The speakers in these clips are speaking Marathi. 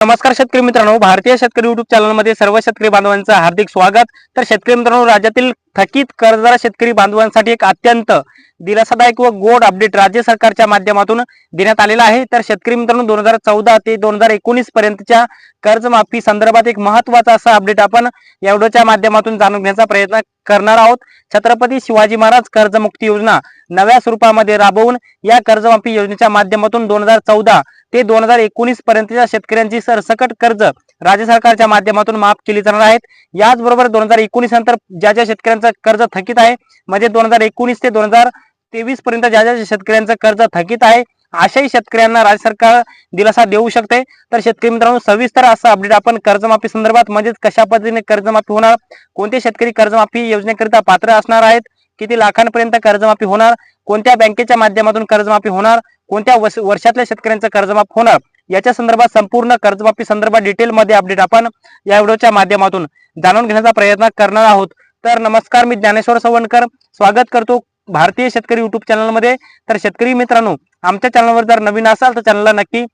नमस्कार शेतकरी मित्रांनो भारतीय शेतकरी युट्यूब चॅनलमध्ये सर्व शेतकरी बांधवांचं हार्दिक स्वागत. तर शेतकरी मित्रांनो राज्यातील थकीत कर्जदार शेतकरी बांधवांसाठी एक अत्यंत दिलासादायक व गोड अपडेट राज्य सरकारच्या माध्यमातून देण्यात आलेला आहे. तर शेतकरी मित्रांनो दोन हजार चौदा ते दोन हजार एकोणीस पर्यंतच्या कर्जमाफी संदर्भात एक महत्त्वाचा असा अपडेट आपण या व्हिडिओच्या माध्यमातून जाणून घेण्याचा प्रयत्न करणार आहोत. छत्रपती शिवाजी महाराज कर्जमुक्ती योजना नव्या स्वरूपामध्ये राबवून या कर्जमाफी योजनेच्या माध्यमातून दोन हजार चौदा ते दोन हजार एकोणीस पर्यंतच्या शेतकऱ्यांची सरसकट कर्ज राज्य सरकारच्या माध्यमातून माफ केली जाणार आहेत. याचबरोबर दोन हजार एकोणीस नंतर ज्या ज्या शेतकऱ्यांचं कर्ज थकीत आहे म्हणजे दोन हजार एकोणीस ते दोन हजार तेवीस पर्यंत ज्या ज्या शेतकऱ्यांचं कर्ज थकीत आहे अशाही शेतकऱ्यांना राज्य सरकार दिलासा देऊ शकते. तर शेतकरी मित्रांनो सविस्तर असं अपडेट आपण कर्जमाफी संदर्भात म्हणजेच कशा पद्धतीने कर्जमाफी होणार कोणते शेतकरी कर्जमाफी योजनेकरिता पात्र असणार आहेत किती लाखांपर्यंत कर्जमाफी होणार कोणत्या बँकेच्या माध्यमातून कर्जमाफी होणार कोणत्या वर्ष- वर्षातल्या शेतकऱ्यांचं कर्जमाफ होणार याच्या संदर्भात संपूर्ण कर्जमाफी संदर्भात डिटेलमध्ये अपडेट आपण या व्हिडिओच्या माध्यमातून जाणून घेण्याचा प्रयत्न करणार आहोत. तर नमस्कार मी ज्ञानेश्वर सवणकर. स्वागत करतो भारतीय शेतकरी युट्यूब चॅनलमध्ये तर शेतकरी मित्रांनो आमच्या चॅनलवर जर नवीन असाल तर चॅनलला नक्की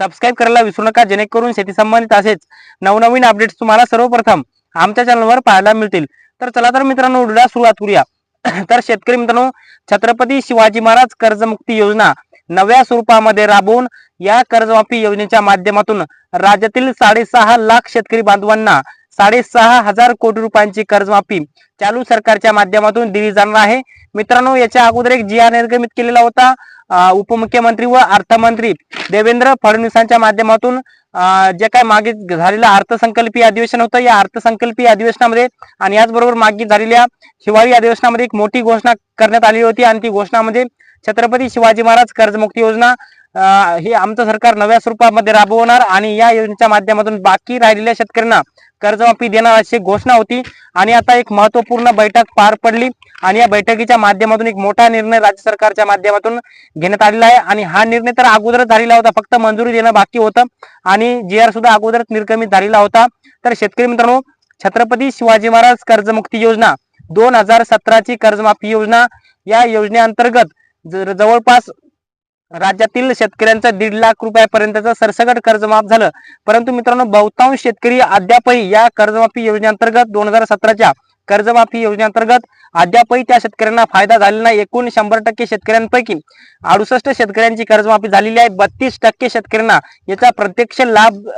सबस्क्राईब करायला विसरू नका. जेणेकरून शेती संबंधित असेच नवनवीन अपडेट्स तुम्हाला सर्वप्रथम आमच्या चॅनलवर पाहायला मिळतील. तर चला तर मित्रांनो व्हिडिओला सुरुवात करूया. तर शेतकरी मित्रांनो छत्रपती शिवाजी महाराज कर्जमुक्ती योजना नव्या स्वरूपामध्ये राबवून या कर्जमाफी योजनेच्या माध्यमातून राज्यातील साडेसहा लाख शेतकरी बांधवांना साडेसहा हजार कोटी रुपयांची कर्जमाफी चालू सरकारच्या माध्यमातून दिली जाणार आहे. मित्रांनो याच्या अगोदर एक जी आर निर्गमित केलेला होता. उपमुख्यमंत्री व अर्थमंत्री देवेंद्र फडणवीसांच्या माध्यमातून जे काय मागे झालेलं अर्थसंकल्पीय अधिवेशन होतं या अर्थसंकल्पीय अधिवेशनामध्ये आणि याचबरोबर मागे झालेल्या हिवाळी अधिवेशनामध्ये एक मोठी घोषणा करण्यात आली होती आणि ती घोषणामध्ये छत्रपती शिवाजी महाराज कर्जमुक्ती योजना हे आमचं सरकार नव्या स्वरूपामध्ये राबवणार आणि या योजनेच्या माध्यमातून बाकी राहिलेल्या शेतकऱ्यांना कर्जमाफी देणार अशी घोषणा होती. आणि आता एक महत्त्वपूर्ण बैठक पार पडली आणि या बैठकीच्या माध्यमातून एक मोठा निर्णय राज्य सरकारच्या माध्यमातून घेण्यात आलेला आहे. आणि हा निर्णय तर अगोदरच झालेला होता फक्त मंजुरी देणं बाकी होतं. आणि जी आर सुद्धा अगोदरच निर्गमित झालेला होता. तर शेतकरी मित्रांनो छत्रपती शिवाजी महाराज कर्जमुक्ती योजना दोन हजार सतराची कर्जमाफी योजना या योजनेअंतर्गत जर- जवळपास राज्यातील शेतकऱ्यांचं दीड लाख रुपयापर्यंतचं सरसकट कर्जमाफ झालं. परंतु मित्रांनो बहुतांश शेतकरी अद्यापही या कर्जमाफी योजनेअंतर्गत दोन हजार सतराच्या कर्जमाफी योजनेअंतर्गत अद्यापही त्या शेतकऱ्यांना फायदा झालेला नाही. एकूण शंभर टक्के शेतकऱ्यांपैकी अडुसष्ट शेतकऱ्यांची कर्जमाफी झालेली आहे. बत्तीस टक्के शेतकऱ्यांना याचा प्रत्यक्ष लाभ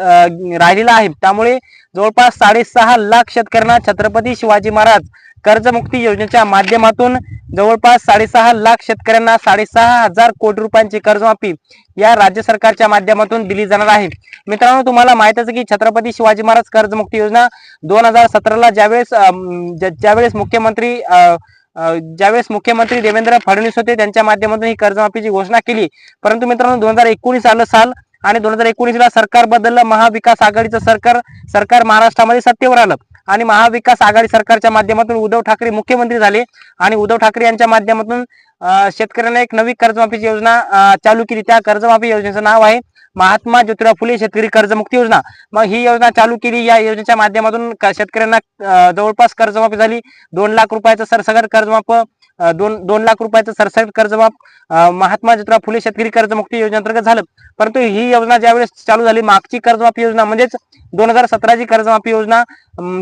राहिलेला आहे. त्यामुळे जवळपास साडेसहा लाख शेतकऱ्यांना छत्रपती शिवाजी महाराज कर्जमुक्ती योजनेच्या माध्यमातून जवळपास साडेसहा लाख शेतकऱ्यांना साडेसहा हजार कोटी रुपयांची कर्जमाफी या राज्य सरकारच्या माध्यमातून दिली जाणार आहे. मित्रांनो तुम्हाला माहितच की छत्रपती शिवाजी महाराज कर्जमुक्ती योजना दोन हजार सतराला ज्यावेळेस ज्यावेळेस मुख्यमंत्री ज्यावेळेस मुख्यमंत्री देवेंद्र फडणवीस होते त्यांच्या माध्यमातून ही कर्जमाफीची घोषणा केली. परंतु मित्रांनो दोन हजार एकोणीस आलं साल आणि दोन हजार एकोणीसला सरकार बदललं महाविकास आघाडीचं सरकार सरकार महाराष्ट्रामध्ये सत्तेवर आलं. आणि महाविकास आघाडी सरकारच्या माध्यमातून उद्धव ठाकरे मुख्यमंत्री झाले आणि उद्धव ठाकरे यांच्या माध्यमातून शेतकऱ्यांना एक नवी कर्जमाफीची योजना चालू केली. त्या कर्जमाफी योजनेचं नाव आहे महात्मा ज्योतिराव फुले शेतकरी कर्जमुक्ती योजना. मग ही योजना चालू केली. या योजनेच्या माध्यमातून शेतकऱ्यांना जवळपास कर्जमाफी झाली. दोन लाख रुपयाचं सरसगट कर्जमाफ दोन दोन लाख रुपयाचं सरसकट कर्जमाफ महात्मा ज्योतिराव फुले शेतकरी कर्जमुक्ती योजनेअंतर्गत झालं. परंतु ही योजना ज्यावेळेस चालू झाली मागची कर्जमाफी योजना म्हणजेच दोन हजार सतराची कर्जमाफी योजना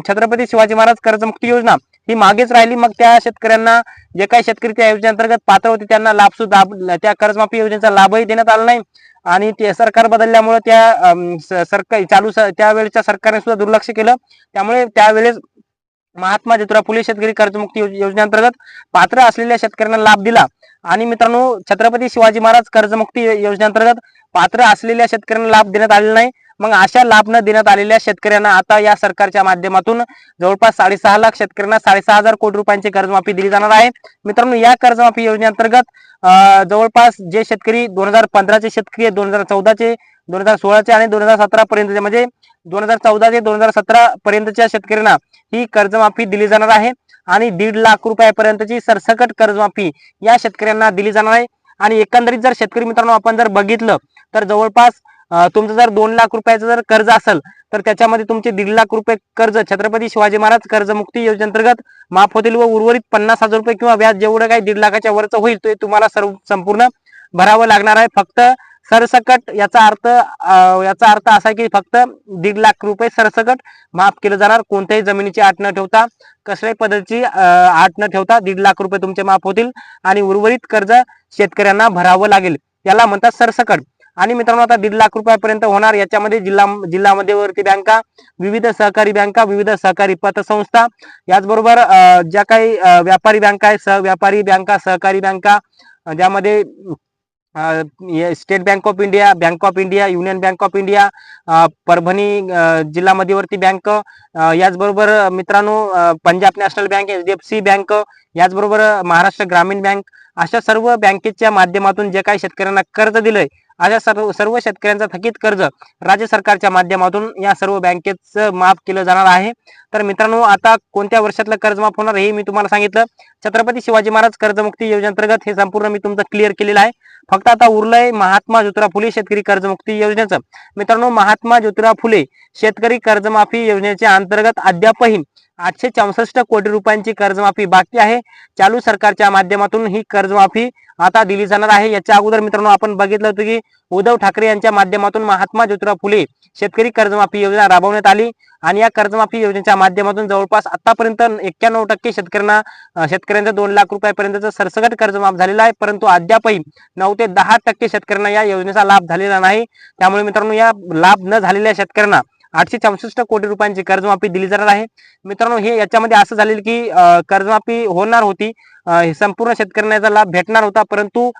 छत्रपती शिवाजी महाराज कर्जमुक्ती योजना ही मागेच राहिली. मग त्या शेतकऱ्यांना जे काही शेतकरी त्या योजनेअंतर्गत पात्र होते त्यांना लाभ सुद्धा त्या कर्जमाफी योजनेचा लाभही देण्यात आला नाही. आणि ते सरकार बदलल्यामुळे त्या अं, सरकार चालू त्यावेळेच्या सरकारने सुद्धा दुर्लक्ष केलं. त्यामुळे त्यावेळेस महात्मा ज्योतिराव फुले शेतकरी कर्जमुक्ती योजनेअंतर्गत पात्र असलेल्या शेतकऱ्यांना लाभ दिला. आणि मित्रांनो छत्रपती शिवाजी महाराज कर्जमुक्ती योजनेअंतर्गत पात्र असलेल्या शेतकऱ्यांना लाभ देण्यात आलेला नाही. मग अशा लाभ न देण्यात आलेल्या शेतकऱ्यांना आता या सरकारच्या माध्यमातून जवळपास साडेसहा लाख शेतकऱ्यांना साडेसहा हजार कोटी रुपयांची कर्जमाफी दिली जाणार आहे. मित्रांनो या कर्जमाफी योजनेअंतर्गत जवळपास जे शेतकरी दोन हजार पंधराचे शेतकरी दोन हजार चौदाचे दोन हजार सोळाचे आणि दोन हजार सतरा पर्यंतचे म्हणजे दोन हजार चौदा ते दोन हजार सतरा पर्यंतच्या शेतकऱ्यांना ही कर्जमाफी दिली जाणार आहे. आणि दीड लाख रुपयापर्यंतची सरसकट कर्जमाफी या शेतकऱ्यांना दिली जाणार आहे. आणि एकंदरीत जर शेतकरी मित्रांनो आपण जर बघितलं तर जवळपास तुमचं जर दोन लाख रुपयाचं जर कर्ज असेल तर त्याच्यामध्ये तुमचे दीड लाख रुपये कर्ज छत्रपती शिवाजी महाराज कर्जमुक्ती योजनेअंतर्गत माफ होतील व उर्वरित पन्नास हजार रुपये किंवा व्याज जेवढं काही दीड लाखाच्या वरचं होईल ते तुम्हाला सर्व संपूर्ण भरावं लागणार आहे. फक्त सरसकट याचा अर्थ याचा अर्थ असा आहे की फक्त दीड लाख रुपये सरसकट माफ केलं जाणार. कोणत्याही जमिनीची आठ न ठेवता कसल्याही पद्धतीची आठ न ठेवता दीड लाख रुपये तुमचे माफ होतील आणि उर्वरित कर्ज शेतकऱ्यांना भरावं लागेल. याला म्हणतात सरसकट. आणि मित्रांनो आता दीड लाख रुपयापर्यंत होणार. याच्यामध्ये जिल्हा जिल्हा मध्यवर्ती बँका विविध सहकारी बँका विविध सहकारी पतसंस्था. याचबरोबर ज्या काही व्यापारी बँका आहेत सह व्यापारी बँका सहकारी बँका ज्यामध्ये State Bank of India Bank of India Union Bank of India Parbhani जिल्हा मध्यवर्ती बँक याचबरोबर मित्रांनो Punjab National Bank H D F C Bank याचबरोबर महाराष्ट्र ग्रामीण बँक अशा सर्व बँकेच्या माध्यमातून जे काही शेतकऱ्यांना कर्ज दिलंय अशा सर्व सर्व शेतकऱ्यांचा थकीत कर्ज राज्य सरकारच्या माध्यमातून या सर्व बँकेचं माफ केलं जाणार आहे. तर मित्रांनो आता कोणत्या वर्षातलं कर्जमाफ होणार हे मी तुम्हाला सांगितलं. छत्रपती शिवाजी महाराज कर्जमुक्ती योजनेअंतर्गत हे संपूर्ण मी तुमचं क्लिअर केलेलं आहे. फक्त आता उरलंय महात्मा ज्योतिराव फुले शेतकरी कर्जमुक्ती योजनेचं. मित्रांनो महात्मा ज्योतिराव फुले शेतकरी कर्जमाफी योजनेच्या अंतर्गत अद्यापही आठशे चौसष्ट कोटी रुपयांची कर्जमाफी बाकी आहे. चालू सरकारच्या माध्यमातून ही कर्जमाफी आता दिली जाणार आहे. याच्या अगोदर मित्रांनो आपण बघितलं होतं की उद्धव ठाकरे यांच्या माध्यमातून महात्मा ज्योतिराव फुले शेतकरी कर्जमाफी योजना राबवण्यात आली. आणि या कर्जमाफी योजनेच्या माध्यमातून जवळपास आतापर्यंत एक्क्याण्णव टक्के शेतकऱ्यांना शेतकऱ्यांचा शेतकऱ्यांचं दोन लाख रुपयापर्यंतचं सरसकट कर्ज माफ झालेलं आहे. परंतु अद्यापही नऊ ते दहा टक्के शेतकऱ्यांना या योजनेचा लाभ झालेला नाही. त्यामुळे मित्रांनो या लाभ न झालेल्या शेतकऱ्यांना आठशे चौसष्ट कोटी रुपयांची कर्जमाफी दिली जाणार आहे. मित्रांनो हे याच्यामध्ये असं झालेलं की कर्जमाफी होणार होती. हे संपूर्ण शेतकऱ्यांना याचा लाभ भेटणार होता. परंतु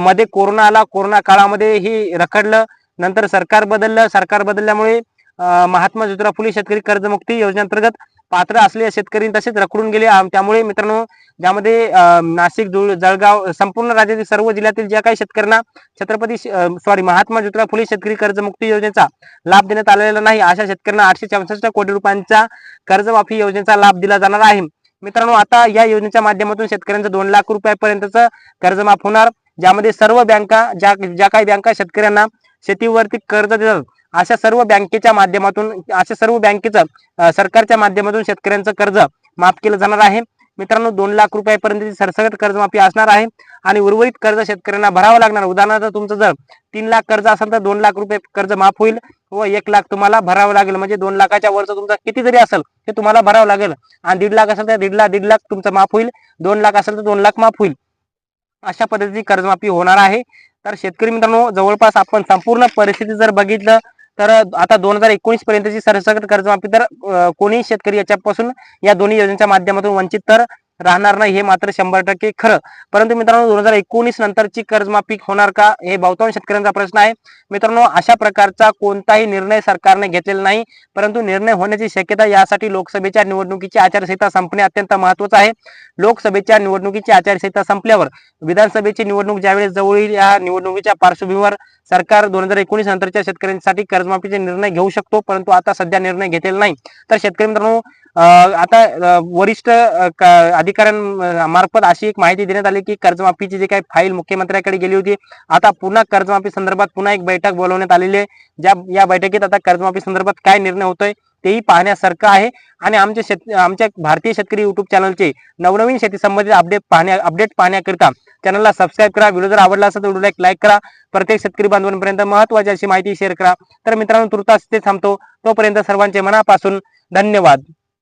मध्ये कोरोना आला. कोरोना काळामध्ये ही रखडलं. नंतर सरकार बदललं. सरकार बदलल्यामुळे महात्मा ज्योतिराव फुले शेतकरी कर्जमुक्ती योजनेअंतर्गत पात्र असलेल्या शेतकरी तसेच रखडून गेले. त्यामुळे मित्रांनो ज्यामध्ये नाशिक जुळ- जळगाव संपूर्ण राज्यातील सर्व जिल्ह्यातील ज्या काही शेतकऱ्यांना छत्रपती सॉरी महात्मा ज्योतिराव फुले शेतकरी कर्जमुक्ती योजनेचा लाभ देण्यात आलेला नाही अशा शेतकऱ्यांना आठशे चौसष्ट कोटी रुपयांचा कर्जमाफी योजनेचा लाभ दिला जाणार आहे. मित्रांनो आता या योजनेच्या माध्यमातून शेतकऱ्यांचं दोन लाख रुपयापर्यंतचं कर्जमाफ होणार. ज्यामध्ये सर्व बँका ज्या ज्या काही बँका शेतकऱ्यांना शेतीवरती कर्ज देतात अशा सर्व बँकेच्या माध्यमातून अशा सर्व बँकेचं सरकारच्या माध्यमातून शेतकऱ्यांचं कर्ज माफ केलं जाणार आहे. मित्रांनो दोन लाख रुपयापर्यंतची सरसकट कर्जमाफी असणार आहे आणि उर्वरित कर्ज शेतकऱ्यांना भरावं लागणार. उदाहरणार्थ तुमचं जर तीन लाख कर्ज असेल तर दोन लाख रुपये कर्ज माफ होईल व एक लाख तुम्हाला भरावं लागेल. म्हणजे दोन लाखाच्या वरचं तुमचं किती जरी असेल ते तुम्हाला भरावं लागेल. आणि दीड लाख असेल तर दीड लाख दीड लाख तुमचं माफ होईल. दोन लाख असेल तर दोन लाख माफ होईल. अशा पद्धतीची कर्जमाफी होणार आहे. तर शेतकरी मित्रांनो जवळपास आपण संपूर्ण परिस्थिती जर बघितलं तर आता दोन हजार एकोणीस पर्यंतची सरसकट कर्जमाफी तर कोणीही शेतकरी याच्यापासून या दोन्ही योजनेच्या माध्यमातून वंचित तर राहणार नाही हे मात्र शंभर टक्के खरं. परंतु मित्रांनो दोन हजार एकोणीस नंतरची कर्जमाफी होणार का हे बहुतांश शेतकऱ्यांचा प्रश्न आहे. मित्रांनो अशा प्रकारचा कोणताही निर्णय सरकारने घेतलेला नाही. परंतु निर्णय होण्याची शक्यता यासाठी लोकसभेच्या निवडणुकीची आचारसंहिता संपणे अत्यंत महत्वाचं आहे. लोकसभेच्या निवडणुकीची आचारसंहिता संपल्यावर विधानसभेची निवडणूक ज्यावेळेस जवळ येईल या निवडणुकीच्या पार्श्वभूमीवर सरकार दोन हजार एकोणीस नंतरच्या शेतकऱ्यांसाठी कर्जमाफीचे निर्णय घेऊ शकतो परंतु आता सध्या निर्णय घेतलेला नाही. तर शेतकरी मित्रांनो आता वरिष्ठ अधिकाऱ्यांमार्फत अशी एक माहिती देण्यात आली की कर्जमाफीची जी काही फाईल मुख्यमंत्र्यांकडे गेली होती आता पुन्हा कर्जमाफी संदर्भात पुन्हा एक बैठक बोलवण्यात आलेली आहे. ज्या या बैठकीत आता कर्जमाफी संदर्भात काय निर्णय होतोय तेही पाहण्यासारखं आहे. आणि आमच्या शेत आमच्या भारतीय शेतकरी युट्यूब चॅनलचे नवनवीन शेती संबंधित अपडेट पाहण्या अपडेट पाहण्याकरिता चॅनलला सबस्क्राईब करा. व्हिडिओ जर आवडला असेल तर व्हिडिओला एक लाईक करा. प्रत्येक शेतकरी बांधवांपर्यंत महत्वाची अशी माहिती शेअर करा. तर मित्रांनो तुर्तास ते थांबतो. तोपर्यंत सर्वांचे मनापासून धन्यवाद.